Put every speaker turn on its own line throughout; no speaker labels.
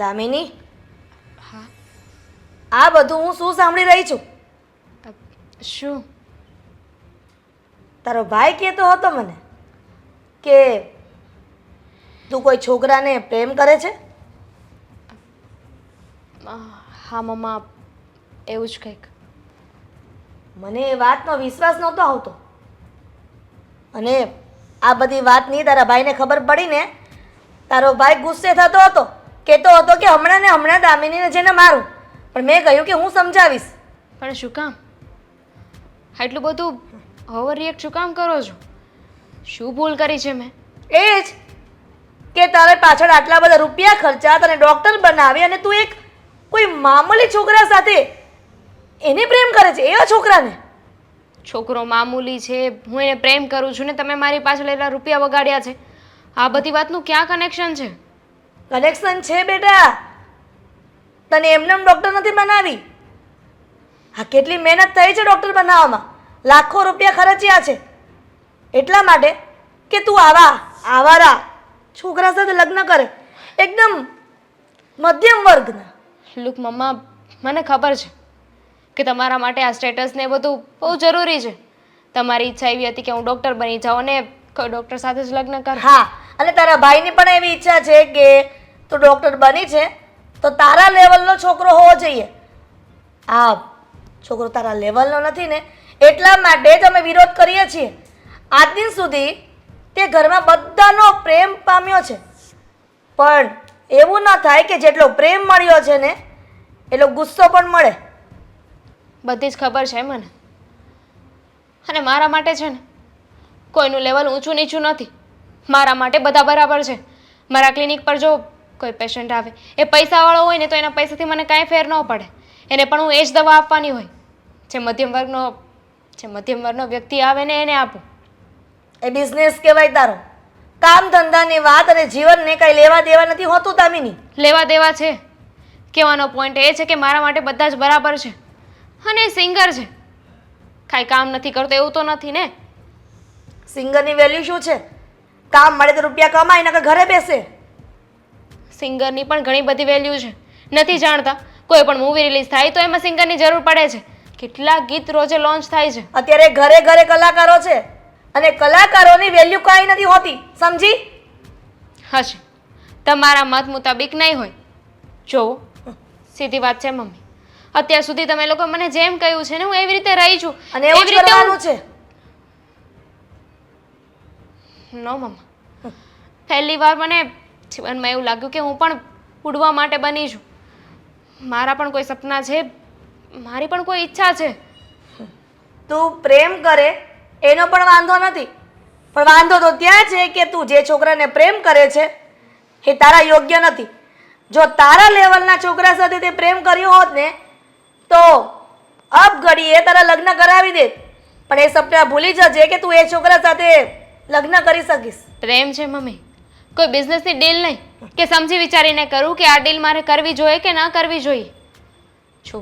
દામિની?
હા.
આ બધું હું શું સાંભળી રહી છું?
શું?
તારો ભાઈ કહેતો હતો મને કે તું કોઈ છોકરાને પ્રેમ કરે છે?
હા મમ્મા એવું જ કંઈક.
મને એ વાતનો વિશ્વાસ નહોતો આવતો. અને આ બધી વાતની તારા ભાઈને ખબર પડીને તારો ભાઈ ગુસ્સે થતો હતો. કહેતો હતો કે હમણાં ને હમણાં દામિનીને જેને મારું. પણ મેં કહ્યું કે હું સમજાવીશ.
પણ શું કામ? આટલું બધું ઓવર રિએક્ટ શું કામ કરો છો? શું ભૂલ કરી છે મેં?
એ જ કે તારે પાછળ આટલા બધા રૂપિયા ખર્ચા તને ડોક્ટર બનાવી અને તું એક કોઈ મામૂલી છોકરા સાથે એને પ્રેમ કરે છે એવા છોકરાને?
છોકરો મામૂલી છે હું એને પ્રેમ કરું છું ને તમે મારી પાછળ એટલા રૂપિયા વગાડ્યા છે. આ બધી વાતનું ક્યાં કનેક્શન છે?
કનેક્શન છે બેટા. તને એમને એમ ડૉક્ટર નથી બનાવી? હા કેટલી મહેનત થઈ છે ડૉક્ટર બનાવવામાં. લાખો રૂપિયા ખર્ચ્યા છે. એટલા માટે કે તું આવા આવારા છોકરા સાથે લગ્ન કરે. એકદમ મધ્યમ વર્ગના.
લુક મમ્મા મને ખબર છે કે તમારા માટે આ સ્ટેટસ ને એ બધું બહુ જરૂરી છે. તમારી ઈચ્છા એવી હતી કે હું ડૉક્ટર બની જાઉં અને ડૉક્ટર સાથે જ લગ્ન કર.
હા અને તારા ભાઈની પણ એવી ઈચ્છા છે કે તું ડૉક્ટર બની છે, તો તારા લેવલનો છોકરો હોવો જોઈએ. આ છોકરો તારા લેવલનો નથી ને, એટલા માટે જ અમે વિરોધ કરીએ છીએ. આજ દિન સુધી તે ઘરમાં બધાનો પ્રેમ પામ્યો છે. પણ એવું ન થાય કે જેટલો પ્રેમ મળ્યો છે ને, એટલો ગુસ્સો પણ મળે.
બધી જ ખબર છે મને. અને મારા માટે છે ને, કોઈનું લેવલ ઊંચું નીચું નથી. મારા માટે બધા બરાબર છે. મારા ક્લિનિક પર જો કોઈ પેશન્ટ આવે. એ પૈસાવાળો હોય ને તો એના પૈસાથી મને કાંઈ ફેર ન પડે. એને પણ હું એ જ દવા આપવાની હોય. જે મધ્યમ વર્ગનો જે મધ્યમ વર્ગનો વ્યક્તિ આવે ને એને આપું.
એ બિઝનેસ કહેવાય તારો. કામ ધંધાની વાત અને જીવનને કંઈ લેવા દેવા નથી હોતું તામીની
લેવા દેવા છે. કહેવાનો પોઈન્ટ એ છે કે મારા માટે બધા જ બરાબર છે. અને સિંગર છે. કાંઈ કામ નથી કરતો એવું તો નથી ને.
સિંગરની વેલ્યુ શું છે? કામ મળે તો રૂપિયા કમાય નકર ઘરે બેસે.
સિંગરની પણ ઘણી બધી વેલ્યુ છે. નથી જાણતા. કોઈ પણ મૂવી રિલીઝ થાય તો એમાં સિંગરની જરૂર પડે છે. કેટલા ગીત રોજે લોન્ચ થાય છે.
અત્યારે ઘરે ઘરે કલાકારો છે. અને કલાકારોની વેલ્યુ કાંઈ નથી હોતી. સમજી?
હશે. તમારા મત મુતાબિક નહીં હોય. જોવો સીધી વાત છે મમ્મી. અત્યાર સુધી તમે લોકો મને જેમ કહ્યું છે ને હું એવી રીતે રહી છું.
અને એવું
રીતે
કરવાનું છે.
નો મમ્મા. પહેલી વાર મને જીવનમાં એવું લાગ્યું કે હું પણ ઉડવા માટે બની છું. મારા પણ કોઈ સપના છે? મારી પણ કોઈ ઈચ્છા છે?
તું પ્રેમ કરે એનો પણ વાંધો નથી. પણ વાંધો તો ત્યાં છે કે તું જે છોકરાને પ્રેમ કરે છે એ તારા યોગ્ય નથી. જો તારા લેવલના છોકરા સાથે તે પ્રેમ કર્યો હોત ને તો અબ ઘડીએ તારા લગ્ન કરાવી દે પણ એ સપના ભૂલી જજે કે તું એ છોકરા સાથે લગ્ન કરી શકીશ.
પ્રેમ છે મમ્મી. કોઈ બિઝનેસની ડીલ નહીં કે સમજી વિચારીને કરું કે આ ડીલ મારે કરવી જોઈએ કે ના કરવી જોઈએ? જો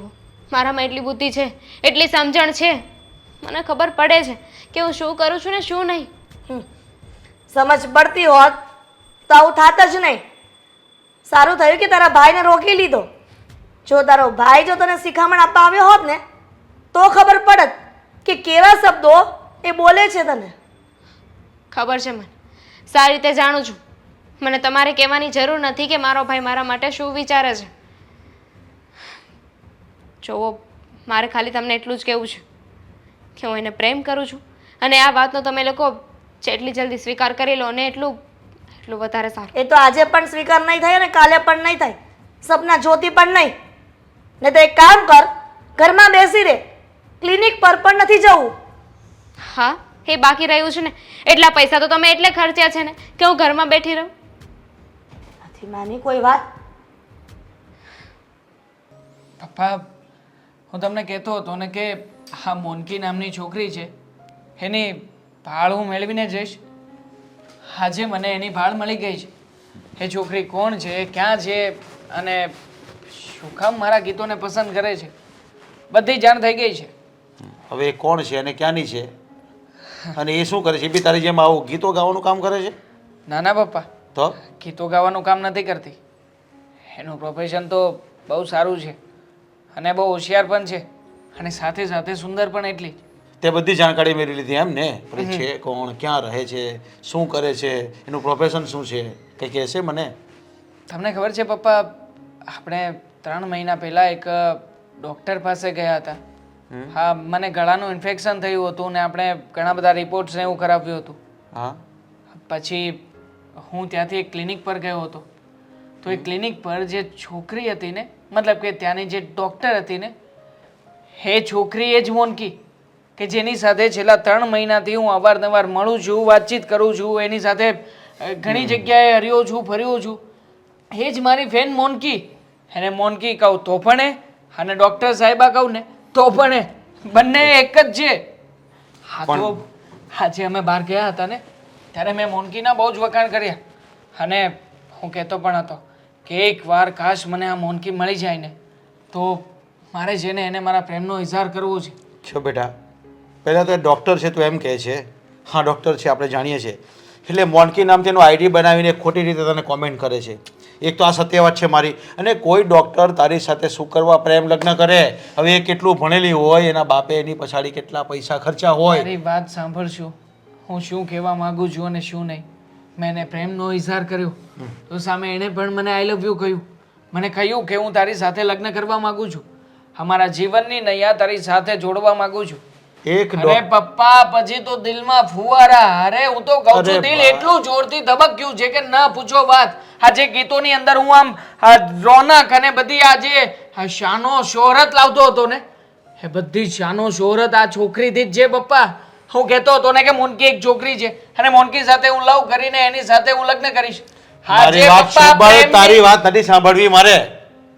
મારામાં એટલી બુદ્ધિ છે એટલી સમજણ છે મને ખબર પડે છે કે હું શું કરું છું ને શું નહીં.
સમજ પડતી હોત તો આવું થાત જ નહીં. સારું થયું કે તારા ભાઈને રોકી લીધો. જો તારો ભાઈ જો તને શિખામણ આપવા આવ્યો હોત ને તો ખબર પડત કે કેવા શબ્દો એ બોલે છે તને.
ખબર છે મને. સારી રીતે જાણું છું. મને તમારે કહેવાની જરૂર નથી કે મારો ભાઈ મારા માટે શું વિચારે છે. જોવો મારે ખાલી તમને એટલું જ કહેવું છે કે હું એને પ્રેમ કરું છું અને આ વાતનો તમે લોકો જેટલી જલ્દી સ્વીકાર કરી લો ને એટલું એટલું વધારે સારું.
એ તો આજે પણ સ્વીકાર નહીં થાય અને કાલે પણ નહીં થાય. સપના જોતી પણ નહીં. ને તો એક કામ કર ઘરમાં બેસી રહે ક્લિનિક પર પણ નથી જવું.
હા એ બાકી રહ્યું છે ને. એટલા પૈસા તો તમે એટલે ખર્ચ્યા છે ને કે હું ઘરમાં બેઠી રહું?
નથી માની કોઈ વાત?
પપ્પા હું તમને કહેતો હતો ને કે આ મોનકી નામની છોકરી છે. એની ભાળ હું મેળવીને જઈશ. આજે મને એની ભાળ મળી ગઈ છે. એ છોકરી કોણ છે ક્યાં છે અને શું કામ મારા ગીતોને પસંદ કરે છે? બધી જાણ થઈ ગઈ છે.
હવે એ કોણ છે અને ક્યાંની છે? અને એ શું કરે છે? એ બી તારી જેમ આવું ગીતો ગાવાનું કામ કરે છે?
ના ના પપ્પા
તો?
ગીતો ગાવાનું કામ નથી કરતી. એનું પ્રોફેશન તો બહુ સારું છે અને બહુ હોશિયાર પણ છે અને સાથે સાથે સુંદર પણ એટલી.
તે બધી જાણકારી મેળવી લીધી એમ ને? પણ છે કોણ ક્યાં રહે છે શું કરે છે એનું પ્રોફેશન શું છે? કંઈ કહેશે મને?
તમને ખબર છે પપ્પા આપણે ત્રણ મહિના પહેલાં એક ડૉક્ટર પાસે ગયા હતા. હા મને ગળાનું ઇન્ફેક્શન થયું હતું ને આપણે ઘણા બધા રિપોર્ટ્સ ને એવું કરાવ્યું હતું.
હા.
પછી હું ત્યાંથી એક ક્લિનિક પર ગયો હતો. તો એ ક્લિનિક પર જે છોકરી હતી ને મતલબ કે ત્યાંની જે ડૉક્ટર હતી ને એ છોકરી એ જ મોનકી કે જેની સાથે છેલ્લા ત્રણ મહિનાથી હું અવારનવાર મળું છું વાતચીત કરું છું એની સાથે ઘણી જગ્યાએ હર્યો છું ફર્યો છું. એ જ મારી ફેન મોનકી. એને મોનકી કહું તો પણ એ? અને ડૉક્ટર સાહેબા કહું ને તો પણ એ? બંને એક જ છે. હા તો આજે અમે બહાર ગયા હતા ને ત્યારે મેં મોનકીના બહુ જ વખાણ કર્યા. અને હું કહેતો પણ હતો કે એકવાર કાશ મને આ મોનકી મળી જાય ને તો મારે જેને એને મારા પ્રેમનો ઇઝહાર કરવો છે.
છો બેટા પહેલાં તો એ ડૉક્ટર છે તું એમ કહે છે. હા ડૉક્ટર છે આપણે જાણીએ છીએ. એટલે મોનકી નામથી એનું આઈડી બનાવીને ખોટી રીતે તને કોમેન્ટ કરે છે. એક તો આ સત્ય વાત છે મારી. અને કોઈ ડૉક્ટર તારી સાથે શું કરવા પ્રેમ લગ્ન કરે? હવે એ કેટલું ભણેલી હોય એના બાપે એની પછાડી કેટલા પૈસા ખર્ચા હોય?
વાત સાંભળશું. હું શું કહેવા માંગુ છું અને શું નહીં. મેં એને પ્રેમનો ઇઝહાર કર્યો. તો સામે એણે પણ મને આઈ લવ યુ કહ્યું. મને કહ્યું કે હું તારી સાથે લગ્ન કરવા માંગુ છું. અમારા જીવનની નૈયા તારી સાથે જોડવા માંગુ છું.
એક
અરે પપ્પા પછી તો દિલમાં ફુવારા. અરે હું તો કહું છું દિલ. એટલું જોરથી ધબક્યું છે કે ના પૂછો વાત. આ જે ગીતોની અંદર હું આમ રોનક અને બધી આ જે શાનો શોહરત લાવતો હતો ને એ બધી શાનો શોહરત આ છોકરીથી જ છે પપ્પા. હું કહેતો હતો ને કે મોનકી એક છોકરી છે. અને મોનકી સાથે હું લવ કરીને એની સાથે હું લગ્ન કરીશ.
મારી વાત સાંભળ તારી વાત નથી સાંભળવી મારે.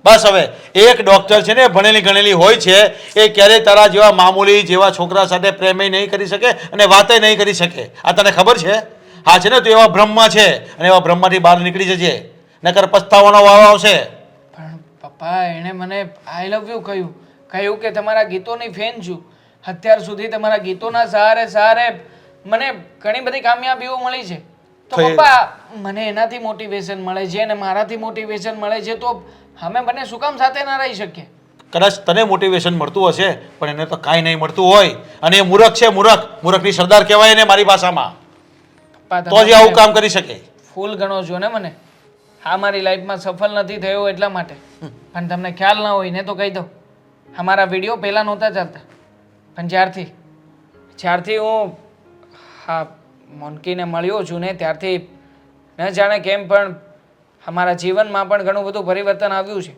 બસ હવે એક ડોક્ટર છે ને ભણેલી ગણેલી હોય છે એ ક્યારેય તારા જેવા મામૂલી જેવા છોકરા સાથે પ્રેમે નહીં કરી શકે અને વાતે નહીં કરી શકે. આ તને ખબર છે? હા છે ને તું એવા બ્રહ્મા છે અને એવા બ્રહ્માથી બહાર નીકળી જજે. નકર પસ્તાવાનો વાવ આવશે.
પણ પપ્પા એણે મને આઈ લવ યુ કહ્યું. કહ્યું કે તમારા ગીતોની ફેન છું. અત્યાર સુધી તમારા ગીતોના સહારે સહારે મને ઘણી બધી કામયાબીઓ મળી છે. તો પપ્પા મને એનાથી મોટિવેશન મળે છે અને મારાથી મોટિવેશન મળે છે તો અમે બંને શું કામ સાથે ના રહી શકીએ?
કદાચ તને મોટિવેશન મળતું હશે પણ એને તો કાંઈ નહીં મળતું હોય. અને એ મૂરખ છે મૂરખ. મૂરખની સરદાર કહેવાય ને મારી ભાષામાં. તો જ આવું કામ કરી શકે.
ફૂલ ગણો છો ને મને. આ મારી લાઈફમાં સફળ નથી થયો એટલા માટે. પણ તમને ખ્યાલ ના હોય ને તો કહી દઉં. અમારા વીડિયો પહેલાં નહોતા ચાલતા. પણ જ્યારથી જ્યારથી હું હા મોનકીને મળ્યો છું ને ત્યારથી ન જાણે કેમ પણ અમારા જીવનમાં પણ ઘણું બધું પરિવર્તન આવ્યું છે.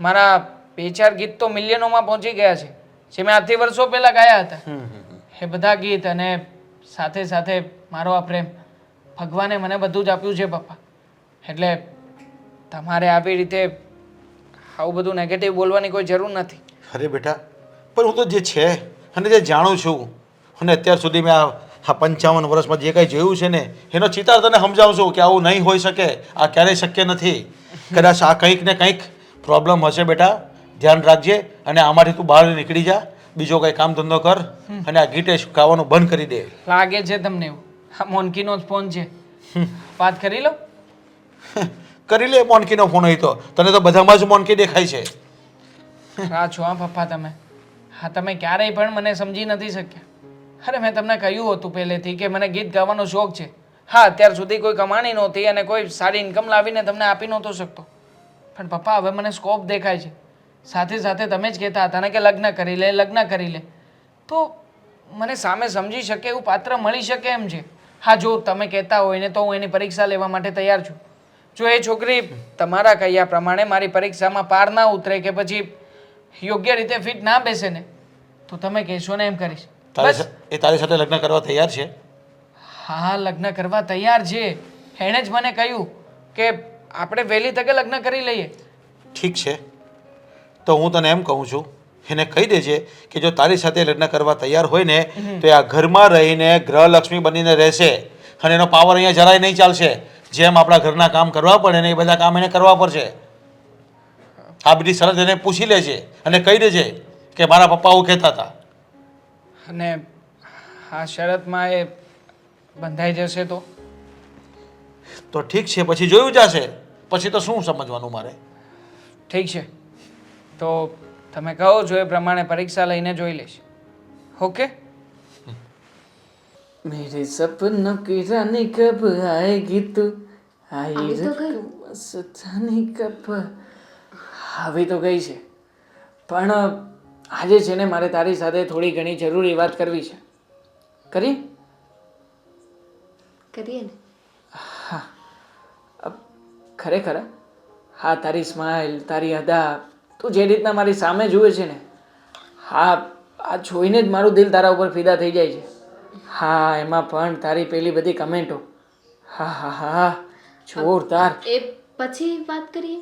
મારા બે ચાર ગીત તો મિલિયનોમાં પહોંચી ગયા છે જે મેં આજથી વર્ષો પહેલાં ગાયા હતા. એ બધા ગીત અને સાથે સાથે મારો આ પ્રેમ ભગવાને મને બધું જ આપ્યું છે પપ્પા. એટલે તમારે આવી રીતે આવું બધું નેગેટિવ બોલવાની કોઈ જરૂર નથી.
અરે બેટા પણ હું તો જે છે અને જે જાણું છું અને અત્યાર સુધી મેં આ આ પંચાવન વર્ષમાં જે કંઈ જોયું છે ને એનો ચિતાર તને સમજાવું છું કે આવું નહીં હોઈ શકે આ ક્યારેય શક્ય નથી. કદાચ આ કંઈક ને કંઈક પ્રોબ્લેમ હશે બેટા ધ્યાન રાખજે અને આમાંથી તું બહાર નીકળી જા બીજો કંઈ કામ ધંધો કર અને આ ગીટે ગાવાનું બંધ કરી દે.
લાગે છે તમને આ મોનકીનો જ ફોન છે. વાત કરી લો.
કરી લે મોનકીનો ફોન હોય તો. તને તો બધામાં જ મોનકી દેખાય છે.
હા છો હા પપ્પા તમે. હા, તમે ક્યારેય પણ મને સમજી નથી શક્યા. અરે, મેં તમને કહ્યું હતું પહેલેથી કે મને ગીત ગાવાનો શોખ છે. હા, અત્યાર સુધી કોઈ કમાણી નહોતી અને કોઈ સારી ઇન્કમ લાવીને તમને આપી નહોતો શકતો. પણ પપ્પા, હવે મને સ્કોપ દેખાય છે. સાથે સાથે તમે જ કહેતા હતા ને કે લગ્ન કરી લે, લગ્ન કરી લે. તો મને સામે સમજી શકે એવું પાત્ર મળી શકે એમ છે. હા, જો તમે કહેતા હોય ને તો હું એની પરીક્ષા લેવા માટે તૈયાર છું. જો એ છોકરી તમારા કહ્યા પ્રમાણે મારી પરીક્ષામાં પાર ના ઉતરે કે પછી યોગ્ય રીતે ફિટ ના બેસે ને તો તમે કહેશો ને એમ કરીશ.
તારી
બસ.
સા- એ તારી સાથે લગ્ન કરવા તૈયાર છે?
હા લગ્ન કરવા તૈયાર છે. એણે જ મને કહ્યું કે આપણે વહેલી તકે લગ્ન કરી લઈએ.
ઠીક છે. તો હું તને એમ કહું છું એને કહી દેજે કે જો તારી સાથે લગ્ન કરવા તૈયાર હોય ને તો એ આ ઘરમાં રહીને ગ્રહલક્ષ્મી બનીને રહેશે અને એનો પાવર અહીંયા જરાય નહીં ચાલશે. જેમ આપણા ઘરના કામ કરવા પડે ને એ બધા કામ એને કરવા પડશે. આ બધી શરત એને પૂછી લેજે અને કહી દેજે કે મારા પપ્પા આવું કહેતા હતા
અને આ શરતમાં એ બંધાઈ જશે તો
તો ઠીક છે પછી જોયું જશે પછી તો શું સમજવાનું મારે
ઠીક છે તો તમે કહો છો એ પ્રમાણે પરીક્ષા લઈને જોઈ લઈશ ઓકે મેરે સપનો की रानी कब आएगी तू
આવી તો ગઈ.
મસ્તાની કપ આવી તો ગઈ છે પણ આજે છે ને મારે તારી સાથે થોડી ઘણી જરૂરી વાત કરવી છે. કરી?
કરીએ ને.
હા. ખરેખર? હા તારી સ્માઇલ તારી અદા તું જે રીતના મારી સામે જુએ છે ને હા આ જોઈને જ મારું દિલ તારા ઉપર ફિદા થઈ જાય છે. હા એમાં પણ તારી પેલી બધી કમેન્ટો. હા હા હા જોરદાર.
એ પછી વાત કરીએ?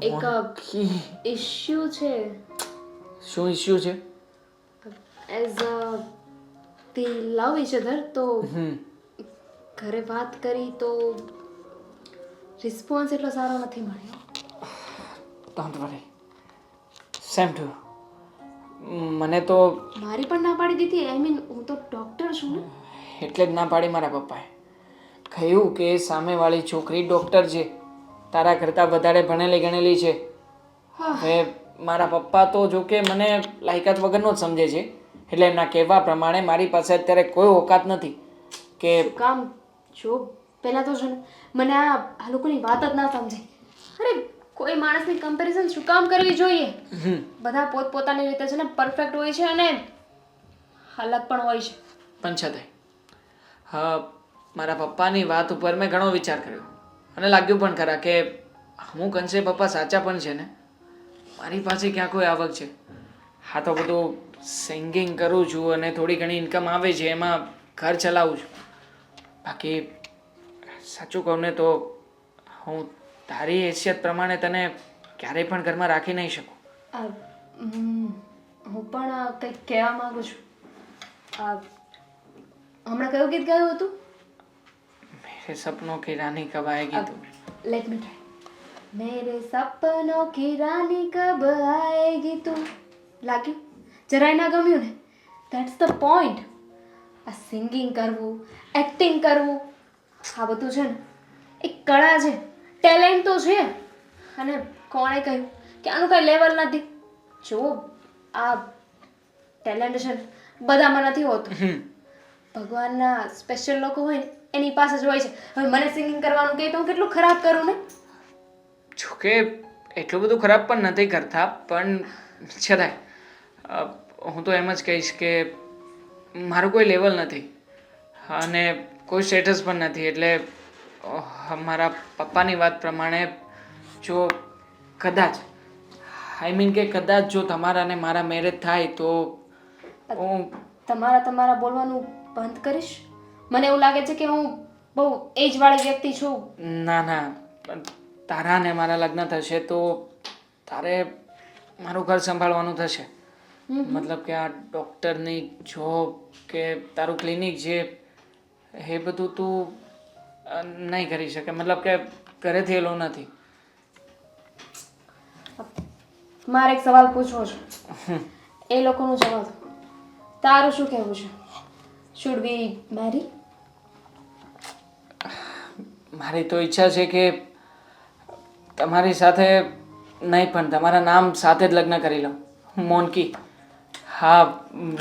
એક ઇશ્યુ છે.
શું ઇશ્યુ છે?
As they love each other તો ઘરે વાત કરી તો રિસ્પોન્સ એટલો સારો નથી મળ્યો.
ડોન્ટ વરી સેમ ટુ મને તો
મારી પણ ના પાડી દીધી. આઈ મીન હું તો ડોક્ટર છું ને.
એટલે જ ના પાડી મારા પપ્પાએ. કહ્યું કે સામેવાળી છોકરી ડૉક્ટર છે. તારા કરતાં વધારે ભણેલી ગણેલી છે. હવે મારા પપ્પા તો જો કે મને લાયકાત વગરનો જ સમજે છે. એટલે એમના કહેવા પ્રમાણે મારી પાસે અત્યારે કોઈ ઓકાત નથી કે
કામ? જો પહેલાં તો છે ને મને આ આ લોકોની વાત જ ના સમજાય. અરે કોઈ માણસની કમ્પેરિઝન શું કામ કરવી જોઈએ? બધા પોતપોતાની રીતે છે ને પરફેક્ટ હોય છે અને અલગ પણ હોય છે.
પણ છતાંય હા મારા પપ્પાની વાત ઉપર મેં ઘણો વિચાર કર્યો. અને લાગ્યું પણ ખરા કે અમુક અંશે પપ્પા સાચા પણ છે ને? મારી પાસે ક્યાં કોઈ આવક છે? હા તો બધું સિંગિંગ કરું છું અને થોડી ઘણી ઇન્કમ આવે છે એમાં ઘર ચલાવું છું. બાકી સાચું કહું ને તો હું તારી હેસિયત પ્રમાણે તને ક્યારેય પણ ઘરમાં રાખી નહીં શકું.
હું પણ કંઈક કહેવા માગું છું. હમણાં કયું ગીત ગાયું હતું?
મેરે સપનો કે રાની કબ આએગી તું
લેટ મી ટ્રાય મેરે સપનો કી રાની કબ આએગી તું લાગ્યું જરાય ના ગમ્યું ને ધેટ્સ ધ પોઈન્ટ આ સિંગિંગ કરવું એક્ટિંગ કરવું આ બધું છે ને એક કળા છે ટેલેન્ટ તો છે અને કોણે કહ્યું કે આનું કાંઈ લેવલ નથી જો આ ટેલેન્ટ છે ને બધામાં નથી હોતું ભગવાનના સ્પેશિયલ લોકો હોય ને એની પાસે જ હોય છે। હવે મને સિંગિંગ કરવાનું કહે તો હું કેટલું ખરાબ કરું ને?
જોકે એટલું બધું ખરાબ પણ નથી કરતા પણ છતાંય હું તો એમ જ કહીશ કે મારું કોઈ લેવલ નથી અને કોઈ સ્ટેટસ પણ નથી. એટલે મારા પપ્પાની વાત પ્રમાણે જો કદાચ આઈ મીન કે કદાચ જો તમારા અને મારા મેરેજ થાય તો હું
તમારા તમારા બોલવાનું બંધ કરીશ? મને એવું લાગે છે કે હું બહુ એજવાળી વ્યક્તિ છું.
ના ના તારા ને મારા લગ્ન થશે તો તારે મારું ઘર સંભાળવાનું થશે. મતલબ કે આ ડૉક્ટરની જોબ કે તારું ક્લિનિક જે એ બધું તું નહીં કરી શકે. મતલબ કે ઘરેથી એલો નથી.
મારે એક સવાલ પૂછવો છે. એ લોકોનું જવાબ તારું શું કહેવું છે? શુડ બી મેરી
મારી તો ઈચ્છા છે કે તમારી સાથે નહીં પણ તમારા નામ સાથે જ લગ્ન કરી લઉં. મોનકી. હા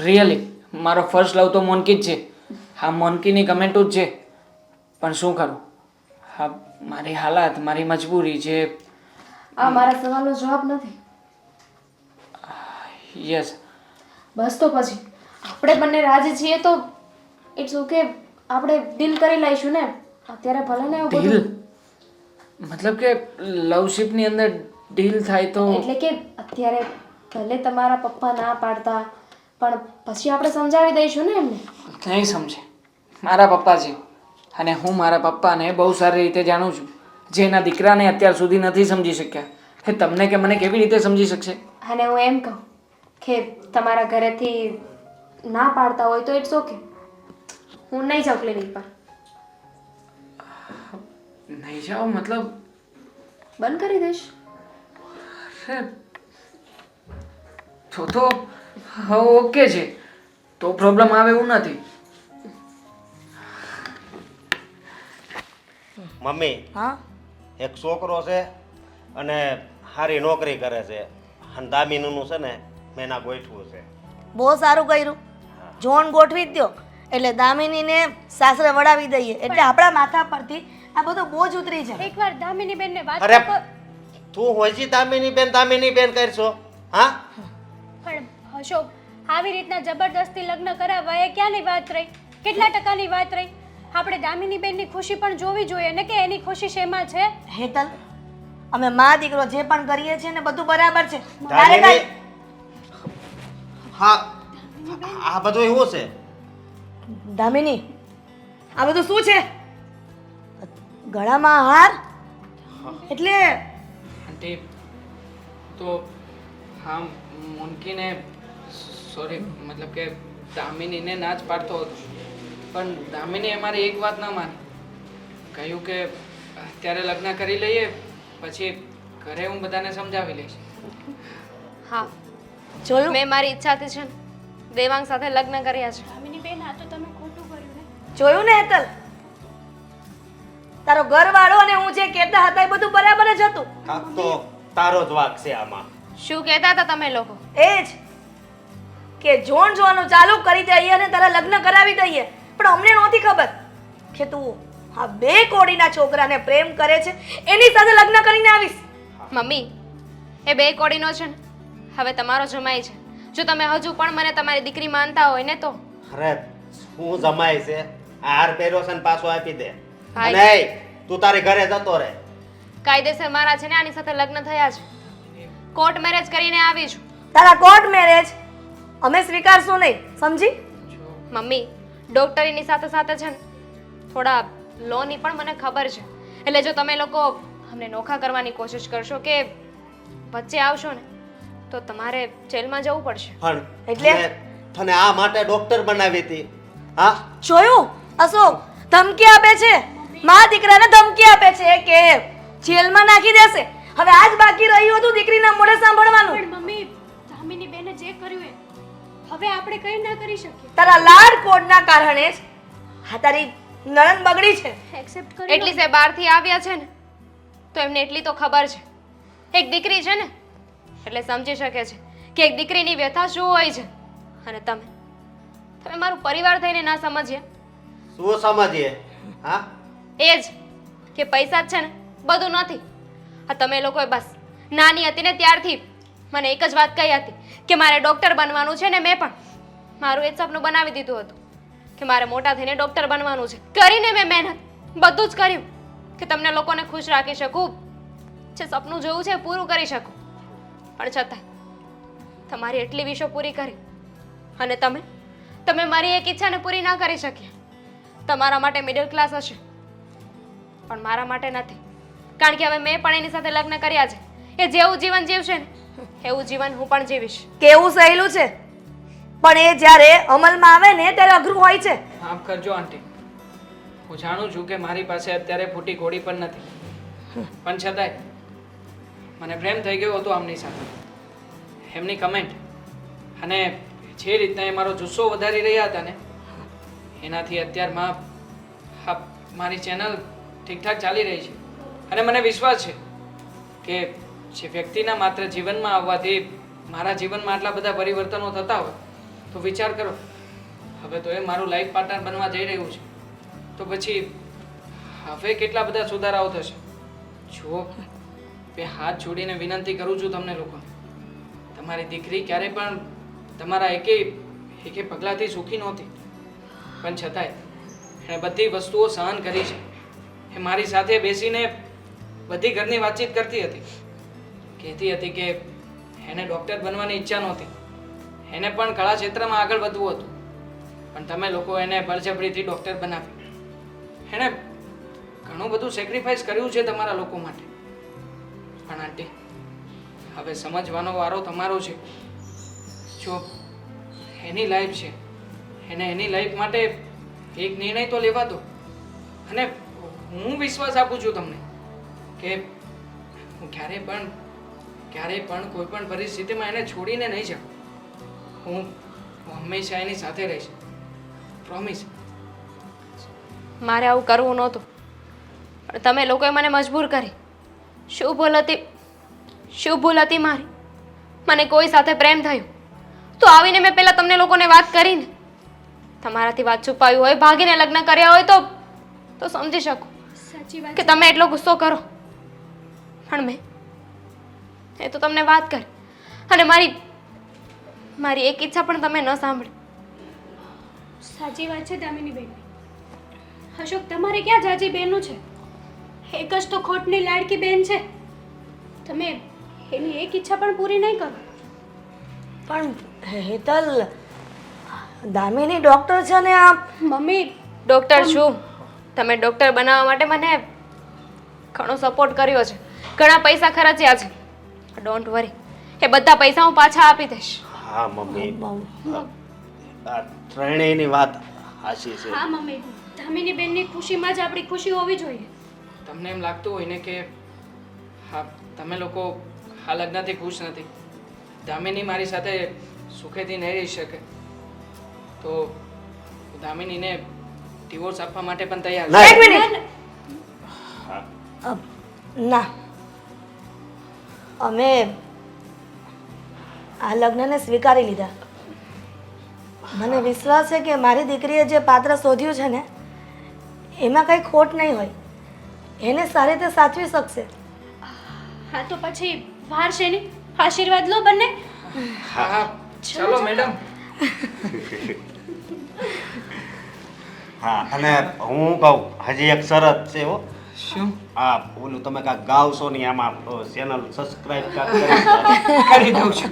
રિયલી મારો ફર્સ્ટ લવ તો મોનકી જ છે. હા મોનકીની કમેન્ટો જ છે. પણ શું કરું? હા મારી હાલાત મારી મજબૂરી છે
આ મારા સવાલનો જવાબ નથી.
યસ
બસ તો પછી. આપણે બંને રાજી છીએ તો ઇટ્સ ઓકે આપણે ડીલ કરી લઈશું ને. અત્યારે ભલે ને એવું બધું
મતલબ કે લવશિપની અંદર ડીલ થાય તો
એટલે કે અત્યારે ભલે તમારા પપ્પા ના પાડતા પણ પછી આપણે સમજાવી દઈશું ને એમને?
નહીં સમજે. મારા પપ્પા છે અને હું મારા પપ્પાને બહુ સારી રીતે જાણું છું. જે એના દીકરાને અત્યાર સુધી નથી સમજી શક્યા. એ તમને કે મને કેવી રીતે સમજી શકશે?
અને હું એમ કહું કે તમારા ઘરેથી ના પાડતા હોય તો ઇટ્સ ઓકે હું નહીં જાઉં ક્લિનિક પર.
નહીં જાઓ મતલબ
બંધ કરી દઈશ.
અરે તો તો ઓકે છે. તો પ્રોબ્લેમ આવે એવું નથી.
મમ્મી
હા?
એક છોકરો છે અને સારી નોકરી કરે છે. અને દામિનીનું છે ને મેં એના ગોઠવું છે.
બહુ સારું કર્યું. જોન ગોઠવી જ દ્યો. એટલે દામિનીને સાસરે વડાવી દઈએ. એટલે આપણા માથા પરથી આ બધો બોજ ઉતરી જાય.
એકવાર દામિની બેનને વાત
અરે
તો
તું હોજી દામિની બેન દામિની બેન કરશો. હા?
પણ અશોક આવી રીતના જબરદસ્તી લગ્ન કરાવવા એ ક્યાંની વાત રહી? કેટલા ટકાની વાત રહી? આપણે દામિની બેનની ખુશી પણ જોવી જોઈએ ને કે એની ખુશી શેમાં છે?
હેતલ અમે મા દીકરો જે પણ કરીએ છીએ ને બધું બરાબર છે. તારે
દામિની
કાંઈ-
હા આ બધું એવું છે?
દામિની આ બધું શું છે? ગળામાં હાર? એટલે?
આંટી તો હા મુનકીને સોરી મતલબ કે દામિનીને ના જ પાડતો હતો. પણ દામિની અમારી એક વાત ના માની. કહ્યું કે અત્યારે લગ્ન કરી લઈએ પછી ઘરે હું બધાને સમજાવી લઈશ.
હા.
જોયું?
મેં મારી ઈચ્છાથી છે દેવાંગ સાથે લગ્ન કર્યા છે.
દામિની બેન આ તો તમે ખોટું કર્યું ને.
જોયું ને હેતલ? તારો ઘરવાળો અને હું જે કહેતા હતા એ બધું બરાબર જ હતું.
કાંક તો તારો જ વાક છે આમાં.
શું કહેતા હતા તમે લોકો?
એ જ કે જોણ જોવાનું ચાલુ કરી દઈએ અને તારા લગ્ન કરાવી દઈએ. પણ અમને નહોતી ખબર કે તું આ બે કોડીના છોકરાને પ્રેમ કરે છે એની સાથે લગ્ન કરીને આવીશ.
મમ્મી એ બે કોડીનો છે ને હવે તમારો જમાય છે. જો તમે હજુ પણ મને તમારી દીકરી માનતા હોય ને તો?
અરે શું જમાય છે? આ હાર પહેર્યો છે ને પાછો આપી દે.
હાય.
અને એય, તું તારે ઘરે જતો રહે.
કાયદેસર મારા છે ને આની સાથે લગ્ન થયા છે. કોર્ટ મેરેજ કરીને આવી છું.
તારા કોર્ટ મેરેજ? અમે સ્વીકારશું નહીં સમજી?
મમ્મી ડોક્ટરીની સાથે સાથે છે ને થોડા લોની પણ મને ખબર છે. એટલે જો તમે લોકો અમને નોખા કરવાની કોશિશ કરશો કે વચ્ચે આવશો ને તો તમારે જેલમાં જવું પડશે.
પણ
એટલે?
તને- તને આ માટે ડોક્ટર બનાવી હતી. હા?
જોયું? અશોક ધમકી આપે છે. મા દીકરાને ધમકી આપે છે કે જેલમાં નાખી દેશે. હવે આજ બાકી રહ્યું હતું દીકરીના મોઢે સાંભળવાનું.
પણ મમ્મી દામિની બેને જે કર્યું એ હવે આપણે કંઈ ના કરી શકીએ.
તારા લાડ કોડના કારણે જ આ તારી નણંદ બગડી છે.
એક્સેપ્ટ કરી
એટલી સે બહારથી આવ્યા છે ને તો એમને એટલી તો ખબર છે. એક દીકરી છે ને એટલે સમજી શકે છે કે એક દીકરીની વ્યથા શું હોય છે. અને તમે તમે મારું પરિવાર થઈને ના સમજ્યા
શું સમજીએ? હા?
એ જ કે પૈસા જ છે ને બધું નથી. આ તમે લોકોએ બસ નાની હતી ને ત્યારથી મને એક જ વાત કહી હતી કે મારે ડૉક્ટર બનવાનું છે ને મેં પણ મારું એ જ સપનું બનાવી દીધું હતું કે મારે મોટા થઈને ડૉક્ટર બનવાનું છે. કરીને મેં મહેનત બધું જ કર્યું કે તમને લોકોને ખુશ રાખી શકું, જે સપનું જોયું છે પૂરું કરી શકું. પણ છતાંય તમારી એટલી વિશો પૂરી કરી અને તમે તમે મારી એક ઈચ્છાને પૂરી ના કરી શક્યા. તમારા માટે મિડલ ક્લાસ હશે. પણ મારા માટે નથી. કારણ કે હવે મેં પણ એની સાથે લગ્ન કર્યા છે. એ જેવું જીવન જીવશે ને એવું જીવન હું પણ જીવીશ.
કેવું સહેલું છે? પણ એ જ્યારે અમલમાં આવે ને ત્યારે અઘરું હોય છે.
માફ કરજો આંટી. હું જાણું છું કે મારી પાસે અત્યારે ફૂટી ઘોડી પણ નથી. પણ છતાંય મને પ્રેમ થઈ ગયો હતો આમની સાથે. એમની કમેન્ટ અને જે રીતના એ મારો જુસ્સો વધારી રહ્યા હતા ને એનાથી અત્યારમાં હા મારી ચેનલ ઠીકઠાક ચાલી રહી છે. અને મને વિશ્વાસ છે કે જે વ્યક્તિના માત્ર જીવનમાં આવવાથી મારા જીવનમાં આટલા બધા પરિવર્તનો થતા હોય, તો વિચાર કરો, હવે તો એ મારું લાઈફ પાર્ટનર બનવા જઈ રહ્યું છે. તો પછી હવે કેટલા બધા સુધારાઓ થશે? જુઓ, બે હાથ જોડીને વિનંતી કરું છું તમને લોકો. તમારી દીકરી ક્યારેય પણ તમારા એકે એકે પગલાંથી સુખી નહોતી. પણ છતાંય એણે બધી વસ્તુઓ સહન કરી છે. એ મારી સાથે બેસીને બધી ઘરની વાતચીત કરતી હતી. કહેતી હતી કે એને ડૉક્ટર બનવાની ઈચ્છા નહોતી. એને પણ કળા ક્ષેત્રમાં આગળ વધવું હતું. પણ તમે લોકો એને બળજબરીથી ડૉક્ટર બનાવી. એણે ઘણું બધું સેક્રિફાઈસ કર્યું છે તમારા લોકો માટે. પણ આંટી, હવે સમજવાનો વારો તમારો છે. જો એની લાઈફ છે, એને એની લાઈફ માટે એક નિર્ણય તો લેવા દો. અને હું વિશ્વાસ આપું છું તમને કે હું ક્યારેય પણ ક્યારેય પણ કોઈ પણ પરિસ્થિતિમાં એને છોડીને નહીં જાઉં. હું હંમેશા એની સાથે રહીશ. પ્રોમિસ
મારે આવું કરવું નહોતું. પણ તમે લોકોએ મને મજબૂર કરી. શું ભૂલ હતી? શું ભૂલ હતી મારી? મને કોઈ સાથે પ્રેમ થયો? તો આવીને મેં પહેલાં તમને લોકોને વાત કરીને, તમારાથી વાત છુપાવી હોય, ભાગીને લગ્ન કર્યા હોય તો તો સમજી શકું.
સાચી વાત
કે તમે એટલો ગુસ્સો કરો? પણ મેં એ તો તમને વાત કરી. અને મારી મારી એક ઈચ્છા પણ તમે ન સાંભળી.
સાચી વાત છે દામિની બેન અશોક તમારે ક્યાં જાજી બહેનો છે? એક જ તો ખોટની લાડકી બેન છે. તમે એની એક ઈચ્છા પણ પૂરી નહીં કરો.
પણ હેતલ દામિની ડોક્ટર છે ને આ
મમ્મી.
ડૉક્ટર છું. તમે ડૉક્ટર બનાવવા માટે મને ઘણો સપોર્ટ કર્યો છે. ઘણા પૈસા ખર્ચ્યા છે. ડોન્ટ વરી એ બધા પૈસા હું પાછા આપી દઈશ.
હા મમ્મી. આ ત્રણેયની વાત હાચી છે.
હા મમ્મી. દામિની બેનની ખુશીમાં જ આપણી ખુશી હોવી જોઈએ.
તમને એમ લાગતું હોય ને કે હા તમે લોકો આ લગ્નથી ખુશ નથી. ધામીની મારી સાથે સુખેથી નહીં રહી શકે. તો દામિનીને ડિવોર્સ આપવા માટે પણ તૈયાર છું.
ના.
એક મિનિટ અ, ના. અમે આ લગ્નને સ્વીકારી લીધા. મને વિશ્વાસ છે કે મારી દીકરીએ જે પાત્ર શોધ્યું છે ને એમાં કંઈ ખોટ નહીં હોય. એને સારી રીતે સાચવી શકશે.
હા તો પછી વાર છે નહીં આશીર્વાદ લો બંને.
હા હા. ચાલો. મેડમ.
હા અને હું કહું હજી એક શરત છે હો.
શું?
આ ઓલું તમે કાંઈક ગાવશો નહીં આમાં ચેનલ સબસ્ક્રાઇબ
કરી દઉં છું.